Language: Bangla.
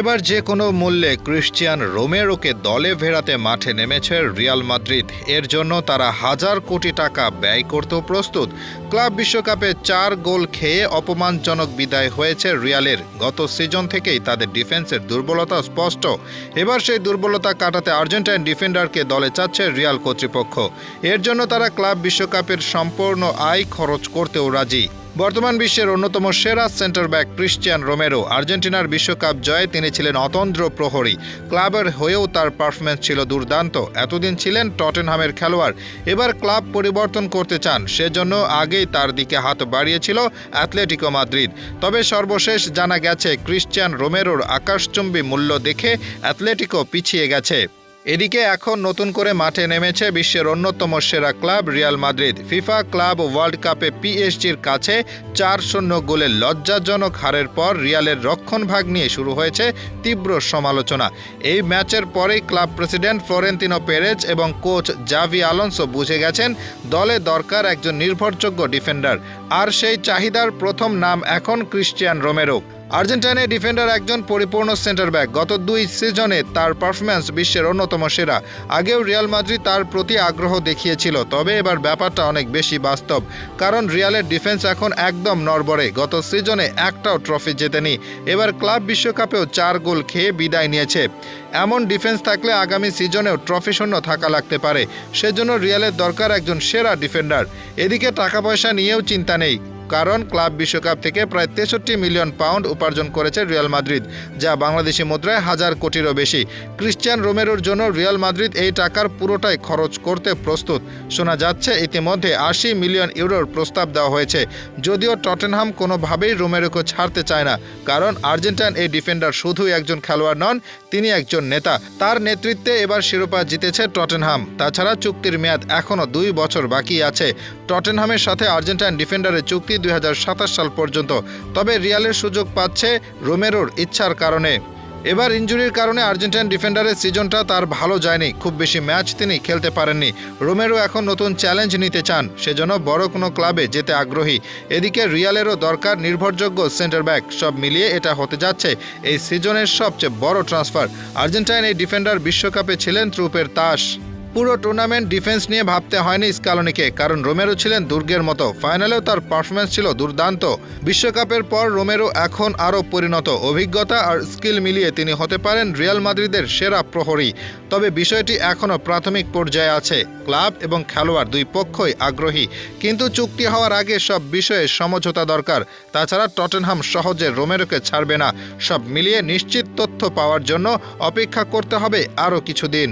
এবার যে কোনো মূল্যে ক্রিশ্চিয়ান রোমেরোকে দলে ভেড়াতে মাঠে নেমেছে রিয়াল মাদ্রিদ। এর জন্য তারা হাজার কোটি টাকা ব্যয় করতেও প্রস্তুত। ক্লাব বিশ্বকাপে চার গোল খেয়ে অপমানজনক বিদায় হয়েছে রিয়ালের। গত সিজন থেকেই তাদের ডিফেন্সের দুর্বলতা স্পষ্ট। এবার সেই দুর্বলতা কাটাতে আর্জেন্টাইন ডিফেন্ডারকে দলে চাচ্ছে রিয়াল কর্তৃপক্ষ। এর জন্য তারা ক্লাব বিশ্বকাপের সম্পূর্ণ আয় খরচ করতেও রাজি। বর্তমান বিশ্বের অন্যতম সেরা সেন্টার ব্যাক ক্রিশ্চিয়ান রোমেরো। আর্জেন্টিনার বিশ্বকাপ জয়ে তিনি ছিলেন অতন্দ্র প্রহরী। ক্লাবের হয়েও তার পারফরমেন্স ছিল দুর্দান্ত। এতদিন ছিলেন টটেনহামের খেলোয়াড়। এবার ক্লাব পরিবর্তন করতে চান, সেজন্য আগেই তার দিকে হাত বাড়িয়েছিল অ্যাথলেটিকো মাদ্রিদ। তবে সর্বশেষ জানা গেছে, ক্রিশ্চিয়ান রোমেরোর আকাশচুম্বী মূল্য দেখে অ্যাথলেটিকো পিছিয়ে গেছে। এদিকে এখন নতুন করে মাঠে নেমেছে বিশ্বের অন্যতম সেরা club Real Madrid. FIFA club world কাপে পিএসজির কাছে চার শূন্য গোলের লজ্জাজনক হারের পর রিয়ালের রক্ষণভাগ নিয়ে শুরু হয়েছে তীব্র সমালোচনা। এই ম্যাচের পরেই ক্লাব প্রেসিডেন্ট ফ্লোরেন্তিনো পেরেজ এবং কোচ জাভি আলোনসো বুঝে গেছেন, দলে দরকার একজন নির্ভরযোগ্য ডিফেন্ডার। আর সেই চাহিদার প্রথম নাম এখন ক্রিশ্চিয়ান রোমেরো। আর্জেন্টাইনের ডিফেন্ডার একজন পরিপূর্ণ সেন্টার ব্যাক। গত দুই সিজনে তার পারফরম্যান্স বিশ্বের অন্যতম সেরা। আগেও রিয়াল মাদ্রিদ তার প্রতি আগ্রহ দেখিয়েছিল, তবে এবার ব্যাপারটা অনেক বেশি বাস্তব। কারণ রিয়ালের ডিফেন্স এখন একদম নড়বড়ে। গত সিজনে একটাও ট্রফি জেতেনি। এবার ক্লাব বিশ্বকাপেও চার গোল খেয়ে বিদায় নিয়েছে। এমন ডিফেন্স থাকলে আগামী সিজনেও ট্রফি শূন্য থাকা লাগতে পারে। সেজন্য রিয়ালের দরকার একজন সেরা ডিফেন্ডার। এদিকে টাকা পয়সা নিয়েও চিন্তা নেই। কারণ ক্লাব বিশ্বকাপ থেকে প্রায় তেষট্টি মিলিয়ন পাউন্ড উপার্জন করেছে রিয়াল মাদ্রিদ, যা বাংলাদেশি মুদ্রায় হাজার কোটিরও বেশি। ক্রিশ্চিয়ান রোমেরোর জন্য রিয়াল মাদ্রিদ এই টাকার পুরোটাই খরচ করতে প্রস্তুত। শোনা যাচ্ছে, ইতিমধ্যে আশি মিলিয়ন ইউরোর প্রস্তাব দেওয়া হয়েছে, যদিও টটেনহাম কোনোভাবেই রোমেরোকে ছাড়তে চায় না, কারণ আর্জেন্টাইন এই ডিফেন্ডার শুধুই একজন খেলোয়াড় নন, তিনি একজন নেতা। তার নেতৃত্বে এবার শিরোপা জিতেছে টটেনহাম। তাছাড়া চুক্তির মেয়াদ এখনও দুই বছর বাকি আছে। টটেনহামের সাথে আর্জেন্টাইন ডিফেন্ডারের চুক্তি দুই হাজার সাতাশ সাল পর্যন্ত। তবে রিয়ালের সুযোগ পাচ্ছে রোমেরোর ইচ্ছার কারণে। এবার ইঞ্জুরির কারণে আর্জেন্টাইন ডিফেন্ডারের সিজনটা তার ভালো যায়নি। খুব বেশি ম্যাচ তিনি খেলতে পারেননি। রোমেরো এখন নতুন চ্যালেঞ্জ নিতে চান। সেজন্য বড় কোনো ক্লাবে যেতে আগ্রহী। এদিকে রিয়ালেরও দরকার নির্ভরযোগ্য সেন্টার ব্যাক। সব মিলিয়ে এটা হতে যাচ্ছে এই সিজনের সবচেয়ে বড় ট্রান্সফার। আর্জেন্টাইন এই ডিফেন্ডার বিশ্বকাপে ছিলেন ত্রুপের তাস। পুরো টুর্নামেন্ট ডিফেন্স নিয়ে ভাবতে হয়নি স্কালনিকে, কারণ রোমেরো ছিলেন দুর্গের মতো। ফাইনালেও তার পারফরমেন্স ছিল দুর্দান্ত। বিশ্বকাপের পর রোমেরো এখন আরও পরিণত। অভিজ্ঞতা আর স্কিল মিলিয়ে তিনি হতে পারেন রিয়াল মাদ্রিদের সেরা প্রহরী। তবে বিষয়টি এখনও প্রাথমিক পর্যায়ে আছে। ক্লাব এবং খেলোয়াড় দুই পক্ষই আগ্রহী। কিন্তু চুক্তি হওয়ার আগে সব বিষয়ে সমঝোতা দরকার। তাছাড়া টটেনহাম সহজে রোমেরোকে ছাড়বে না। সব মিলিয়ে নিশ্চিত তথ্য পাওয়ার জন্য অপেক্ষা করতে হবে আরও কিছুদিন।